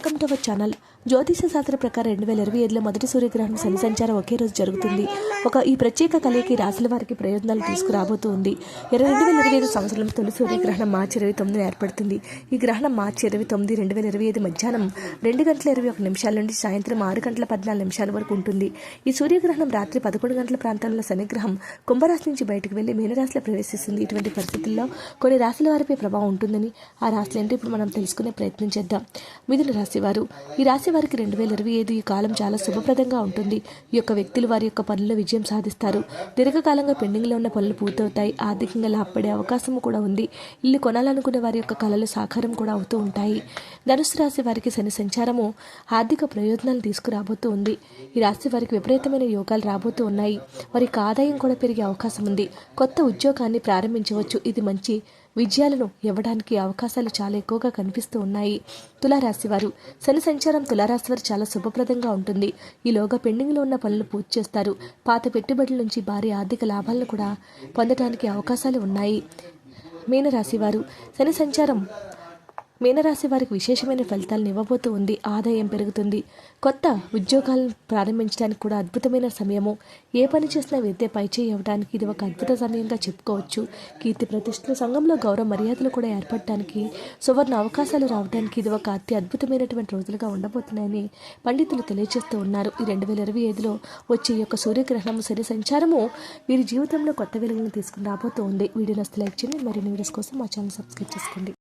Welcome to our channel. జ్యోతిష శాస్త్ర ప్రకారం రెండు వేల ఇరవై ఐదులో మొదటి సూర్యగ్రహణం శని సంచారం ఒకే రోజు జరుగుతుంది. ఒక ఈ ప్రత్యేక కలయికి రాసుల వారికి ప్రయోజనాలు తీసుకురాబోతూ ఉంది ఇరవై రెండు వేల ఇరవై ఐదు సంవత్సరంలో తొలి సూర్యగ్రహణం మార్చి ఇరవై తొమ్మిది ఏర్పడుతుంది. ఈ గ్రహణం మార్చి ఇరవై తొమ్మిది రెండు వేల ఇరవై ఐదు మధ్యాహ్నం రెండు గంటల ఇరవై ఒక నిమిషాల నుండి సాయంత్రం ఆరు గంటల పద్నాలుగు నిమిషాల వరకు ఉంటుంది. ఈ సూర్యగ్రహణం రాత్రి పదకొండు గంటల ప్రాంతంలో శనిగ్రహం కుంభరాశి నుంచి బయటకు వెళ్ళి మీనరాశిలో ప్రవేశిస్తుంది. ఇటువంటి పరిస్థితుల్లో కొన్ని రాశుల వారిపై ప్రభావం ఉంటుందని ఆ రాశులు ఏంటో ఇప్పుడు మనం తెలుసుకునే ప్రయత్నం చేద్దాం. మిథున రాశి రాశివారు ఈ రాశి వారికి రెండు వేల ఇరవై ఐదు ఈ కాలం చాలా శుభప్రదంగా ఉంటుంది. ఈ యొక్క వ్యక్తులు వారి యొక్క పనుల్లో విజయం సాధిస్తారు. దీర్ఘకాలంగా పెండింగ్లో ఉన్న పనులు పూర్తవుతాయి. ఆర్థికంగా లాభపడే అవకాశం కూడా ఉంది. ఇల్లు కొనాలనుకునే వారి యొక్క కళలు సాకారం కూడా అవుతూ ఉంటాయి. ధనుసు రాశి వారికి శని సంచారము ఆర్థిక ప్రయోజనాలు తీసుకురాబోతూ ఉంది. ఈ రాశి వారికి విపరీతమైన యోగాలు రాబోతూ ఉన్నాయి. వారికి ఆదాయం కూడా పెరిగే అవకాశం ఉంది. కొత్త ఉద్యోగాన్ని ప్రారంభించవచ్చు. ఇది మంచి విజయాలను ఇవ్వడానికి అవకాశాలు చాలా ఎక్కువగా కనిపిస్తూ ఉన్నాయి. తులారాశివారు శని సంచారం తులారాశి వారు చాలా శుభప్రదంగా ఉంటుంది. ఈలోగా పెండింగ్లో ఉన్న పనులు పూర్తి చేస్తారు. పాత పెట్టుబడుల నుంచి భారీ ఆర్థిక లాభాలను కూడా పొందడానికి అవకాశాలు ఉన్నాయి. మీనరాశివారు శని సంచారం మీనరాశి వారికి విశేషమైన ఫలితాలను ఇవ్వబోతూ ఉంది. ఆదాయం పెరుగుతుంది. కొత్త ఉద్యోగాలను ప్రారంభించడానికి కూడా అద్భుతమైన సమయము. ఏ పని చేసినా విద్య పైచేయి ఇవ్వడానికి ఇది ఒక అద్భుత సమయంగా చెప్పుకోవచ్చు. కీర్తి ప్రతిష్టలు సంఘంలో గౌరవ మర్యాదలు కూడా ఏర్పడటానికి సువర్ణ అవకాశాలు రావడానికి ఇది ఒక అతి అద్భుతమైనటువంటి రోజులుగా ఉండబోతున్నాయని పండితులు తెలియజేస్తూ ఉన్నారు. ఈ రెండు వేల ఇరవై ఐదులో వచ్చే యొక్క సూర్యగ్రహణము శని సంచారము వీరి జీవితంలో కొత్త వెలుగులను తీసుకుని రాబోతూ ఉంది. వీడియో నస్తే లైక్ చేయండి. మరిన్ని వీడియోస్ కోసం మా ఛానల్ సబ్స్క్రైబ్ చేసుకోండి.